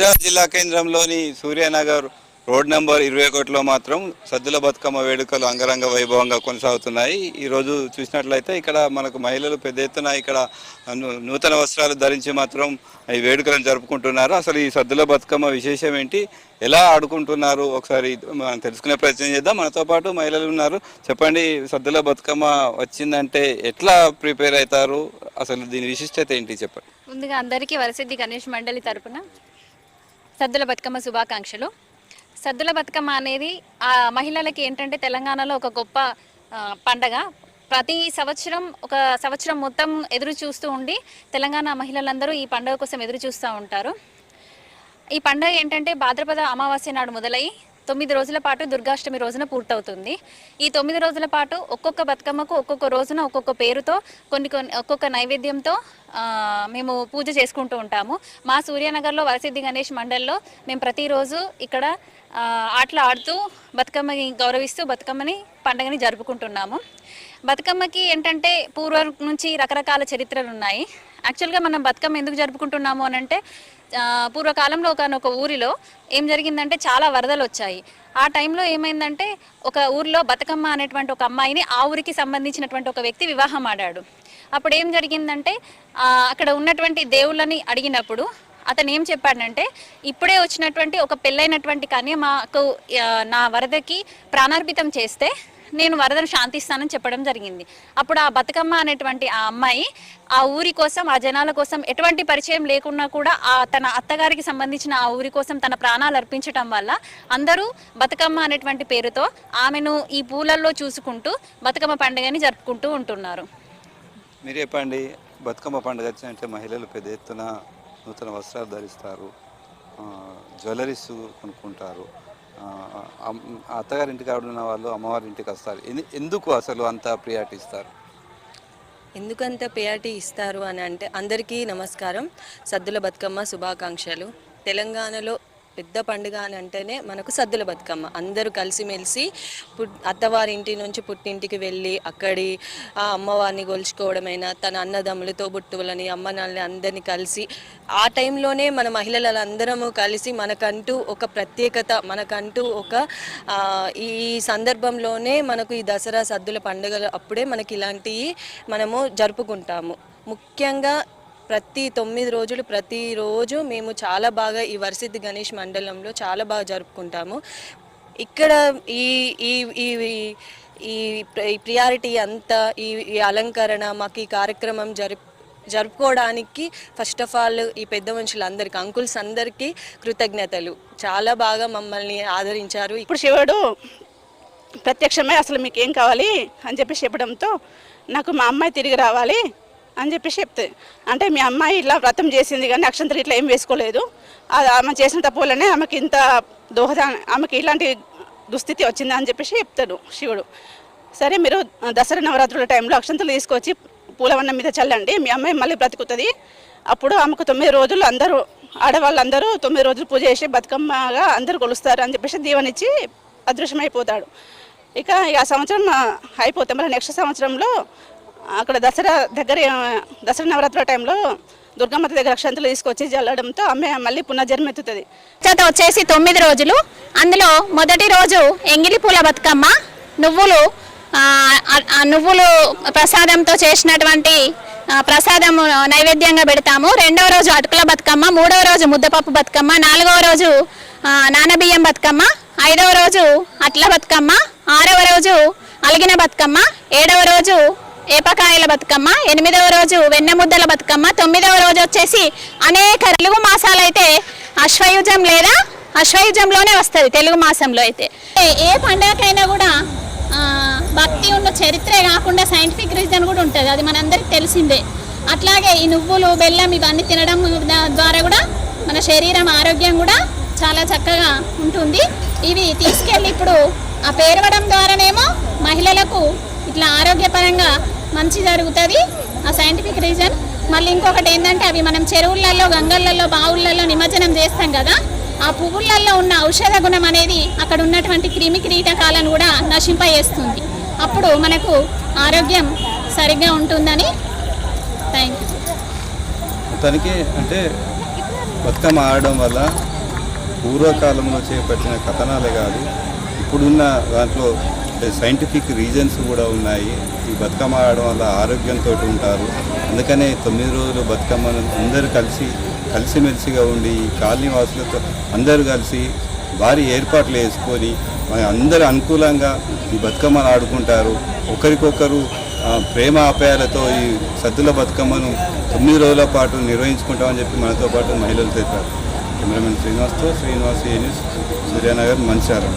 హైదరాబాద్ జిల్లా కేంద్రంలోని Suryanagar road number ఇరవై ఒకటిలో మాత్రం సద్దుల బతుకమ్మ వేడుకలు అంగరంగ వైభవంగా కొనసాగుతున్నాయి. ఈ రోజు చూసినట్లయితే ఇక్కడ మనకు మహిళలు పెద్ద ఎత్తున ఇక్కడ నూతన వస్త్రాలు ధరించి మాత్రం ఈ వేడుకలను జరుపుకుంటున్నారు. అసలు ఈ సద్దుల బతుకమ్మ విశేషం ఏంటి? ఎలా ఆడుకుంటున్నారు? ఒకసారి మనం తెలుసుకునే ప్రయత్నం చేద్దాం. మనతో పాటు మహిళలు ఉన్నారు. చెప్పండి సద్దుల బతుకమ్మ వచ్చిందంటే ఎట్లా ప్రిపేర్ అవుతారు? అసలు దీని విశిష్టత ఏంటి? చెప్పండి. ముందుగా అందరికీ వరసిద్ధి గణేష్ మండలి తరపున సద్దుల బతుకమ్మ శుభాకాంక్షలు. సద్దుల బతుకమ్మ అనేది ఆ మహిళలకి ఏంటంటే తెలంగాణలో ఒక గొప్ప పండగ. ప్రతి సంవత్సరం ఒక సంవత్సరం మొత్తం ఎదురు చూస్తూ ఉండి తెలంగాణ మహిళలందరూ ఈ పండుగ కోసం ఎదురు చూస్తూ ఉంటారు. ఈ పండుగ ఏంటంటే భాద్రపద అమావాస్య నాడు మొదలై తొమ్మిది రోజుల పాటు దుర్గాష్టమి రోజున పూర్తవుతుంది. ఈ తొమ్మిది రోజుల పాటు ఒక్కొక్క బతుకమ్మకు ఒక్కొక్క రోజున ఒక్కొక్క పేరుతో కొన్ని కొన్ని ఒక్కొక్క నైవేద్యంతో మేము పూజ చేసుకుంటూ ఉంటాము. మా సూర్యనగర్లో వరసిద్ధి గణేష్ మండల్లో మేము ప్రతిరోజు ఇక్కడ ఆటలు ఆడుతూ బతుకమ్మని గౌరవిస్తూ బతుకమ్మని పండగని జరుపుకుంటున్నాము. బతుకమ్మకి ఏంటంటే పూర్వం నుంచి రకరకాల చరిత్రలు ఉన్నాయి. యాక్చువల్గా మనం బతుకమ్మ ఎందుకు జరుపుకుంటున్నాము అని అంటే పూర్వకాలంలో ఒకనొక ఊరిలో ఏం జరిగిందంటే చాలా వరదలు వచ్చాయి. ఆ టైంలో ఏమైందంటే ఒక ఊరిలో బతుకమ్మ అనేటువంటి ఒక అమ్మాయిని ఆ ఊరికి సంబంధించినటువంటి ఒక వ్యక్తి వివాహం ఆడాడు. అప్పుడు ఏం జరిగిందంటే అక్కడ ఉన్నటువంటి దేవుళ్ళని అడిగినప్పుడు అతను ఏం చెప్పాడంటే ఇప్పుడే వచ్చినటువంటి ఒక పెళ్ళైనటువంటి కన్య మాకు నా వరదకి ప్రాణార్పితం చేస్తే నేను వరదను శాంతిస్తానని చెప్పడం జరిగింది. అప్పుడు ఆ బతుకమ్మ అనేటువంటి ఆ అమ్మాయి ఆ ఊరి కోసం ఆ జనాల కోసం ఎటువంటి పరిచయం లేకున్నా కూడా ఆ తన అత్తగారికి సంబంధించిన ఆ ఊరి కోసం తన ప్రాణాలు అర్పించడం వల్ల అందరూ బతుకమ్మ అనేటువంటి పేరుతో ఆమెను ఈ పూలల్లో చూసుకుంటూ బతుకమ్మ పండుగని జరుపుకుంటూ ఉంటున్నారు. మీరు చెప్పండి బతుకమ్మ పండుగ వచ్చినట్టే మహిళలు పెద్ద ఎత్తున నూతన వస్త్రాలు ధరిస్తారు. జ్యువెలరీస్ కొనుక్కుంటారు. ఆ, అత్తగారి ఇంటికి ఆడున్న వాళ్ళు అమ్మవారి ఇంటికి వస్తారు. ఎందు- ఎందుకు అసలు అంత ప్రియారిటీ ఇస్తారు? ఎందుకంత ప్రియారిటీ ఇస్తారు అని అంటే అందరికీ నమస్కారం. సద్దుల బతుకమ్మ శుభాకాంక్షలు. తెలంగాణలో పెద్ద పండుగ అని అంటేనే మనకు సద్దుల బతుకమ్మ. అందరూ కలిసిమెలిసి పుట్ అత్తవారి ఇంటి నుంచి పుట్టింటికి వెళ్ళి అక్కడి ఆ అమ్మవారిని గొలుచుకోవడమైనా తన అన్నదమ్ములతో బుట్టువులని అమ్మనాల్ని అందరినీ కలిసి ఆ టైంలోనే మన మహిళలందరము కలిసి మనకంటూ ఒక ప్రత్యేకత మనకంటూ ఒక ఈ సందర్భంలోనే మనకు ఈ దసరా సద్దుల పండుగలు అప్పుడే మనకి ఇలాంటివి మనము జరుపుకుంటాము. ముఖ్యంగా ప్రతి తొమ్మిది రోజులు ప్రతిరోజు మేము చాలా బాగా ఈ వరసిద్ధి గణేష్ మండలంలో చాలా బాగా జరుపుకుంటాము. ఇక్కడ ఈ ఈ ఈ ఈ ప్రియారిటీ అంతా ఈ ఈ అలంకరణ మాకు ఈ కార్యక్రమం జరుపు జరుపుకోవడానికి ఫస్ట్ ఆఫ్ ఆల్ ఈ పెద్ద మనుషులందరికీ అంకుల్స్ అందరికీ కృతజ్ఞతలు. చాలా బాగా మమ్మల్ని ఆదరించారు. ఇప్పుడు శివుడు ప్రత్యక్షమై అసలు మీకు ఏం కావాలి అని చెప్పి చెప్పడంతో నాకు మా అమ్మాయి తిరిగి రావాలి. అని చెప్పేసి చెప్తే అంటే మీ అమ్మాయి ఇట్లా వ్రతం చేసింది కానీ అక్షంతలు ఇట్లా ఏం వేసుకోలేదు. అది ఆమె చేసిన తప్పు వల్లనే ఆమెకి ఇంత దోహద ఆమెకి ఇలాంటి దుస్థితి వచ్చింది అని చెప్పేసి చెప్తాడు శివుడు. సరే మీరు దసరా నవరాత్రుల టైంలో అక్షంతలు తీసుకొచ్చి పూలవన్నం మీద చల్లండి మీ అమ్మాయి మళ్ళీ బ్రతుకుతుంది. అప్పుడు ఆమెకు తొమ్మిది రోజులు అందరూ ఆడవాళ్ళందరూ తొమ్మిది రోజులు పూజ చేసి బతుకమ్మగా అందరూ కొలుస్తారు అని చెప్పేసి దీవనిచ్చి అదృశ్యమైపోతాడు. ఇక ఆ సంవత్సరం అయిపోతాం అయిపోతే మళ్ళీ నెక్స్ట్ సంవత్సరంలో అక్కడ దసరా దగ్గర దసరా నవరాత్రుల టైంలో దుర్గమ్మత దగ్గర అక్షంతలు తీసుకొచ్చి జల్లడంతో ఆమె మళ్ళీ పునర్జన్మెత్తుతుంది చేత వచ్చేసి తొమ్మిది రోజులు. అందులో మొదటి రోజు ఎంగిలి పూల బతుకమ్మ నువ్వులు నువ్వులు ప్రసాదంతో చేసినటువంటి ప్రసాదం నైవేద్యంగా పెడతాము. రెండవ రోజు అటుకుల బతుకమ్మ మూడవ రోజు ముద్దపప్పు బతుకమ్మ నాలుగవ రోజు నానబియ్యం బతుకమ్మ ఐదవ రోజు అట్ల బతుకమ్మ ఆరవ రోజు అలిగిన బతుకమ్మ ఏడవ రోజు ఏపకాయల బతుకమ్మ ఎనిమిదవ రోజు వెన్నెముద్దల బతుకమ్మ తొమ్మిదవ రోజు వచ్చేసి అనేక తెలుగు మాసాలైతే అశ్వయుజం లేదా అశ్వయుజంలోనే వస్తుంది తెలుగు మాసంలో అయితే. ఏ- ఏ పండగకైనా కూడా భక్తి ఉన్న చరిత్రే కాకుండా సైంటిఫిక్ రీజన్ కూడా ఉంటుంది అది మనందరికి తెలిసిందే. అట్లాగే ఈ నువ్వులు బెల్లం ఇవన్నీ తినడం ద్వారా కూడా మన శరీరం ఆరోగ్యం కూడా చాలా చక్కగా ఉంటుంది. ఇవి తీసుకెళ్ళి ఇప్పుడు ఆ పేరవడం ద్వారానేమో మహిళలకు ఇట్లా ఆరోగ్యపరంగా మంచి జరుగుతుంది. ఆ సైంటిఫిక్ రీజన్ మళ్ళీ ఇంకొకటి ఏంటంటే అవి మనం చెరువులలో గంగలలో బావులలో నిమజ్జనం చేస్తాం కదా ఆ పువ్వులలో ఉన్న ఔషధ గుణం అనేది అక్కడ ఉన్నటువంటి క్రిమి కీటకాలను కూడా నశింపజేస్తుంది. అప్పుడు మనకు ఆరోగ్యం సరిగ్గా ఉంటుందని థ్యాంక్ యూ. తనకి అంటే బతుకమ్మ ఆడడం వల్ల పూర్వకాలంలో చేపట్టిన కథనాలే కాదు ఇప్పుడున్న దాంట్లో సైంటిఫిక్ రీజన్స్ కూడా ఉన్నాయి. ఈ బతుకమ్మ ఆడడం వల్ల ఆరోగ్యంతో ఉంటారు. అందుకనే తొమ్మిది రోజులు బతుకమ్మను అందరూ కలిసి కలిసిమెలిసిగా ఉండి ఈ కాలనీ వాసులతో అందరూ కలిసి భారీ ఏర్పాట్లు వేసుకొని అందరూ అనుకూలంగా ఈ బతుకమ్మను ఆడుకుంటారు. ఒకరికొకరు ప్రేమ ఆప్యాయాలతో ఈ సద్దుల బతుకమ్మను తొమ్మిది రోజుల పాటు నిర్వహించుకుంటామని చెప్పి మనతో పాటు మహిళలు తెలిపారు కెమెరామెన్ శ్రీనివాస్తో శ్రీనివాస్ ఏ న్యూస్ సూర్యానగర్ మంచారం.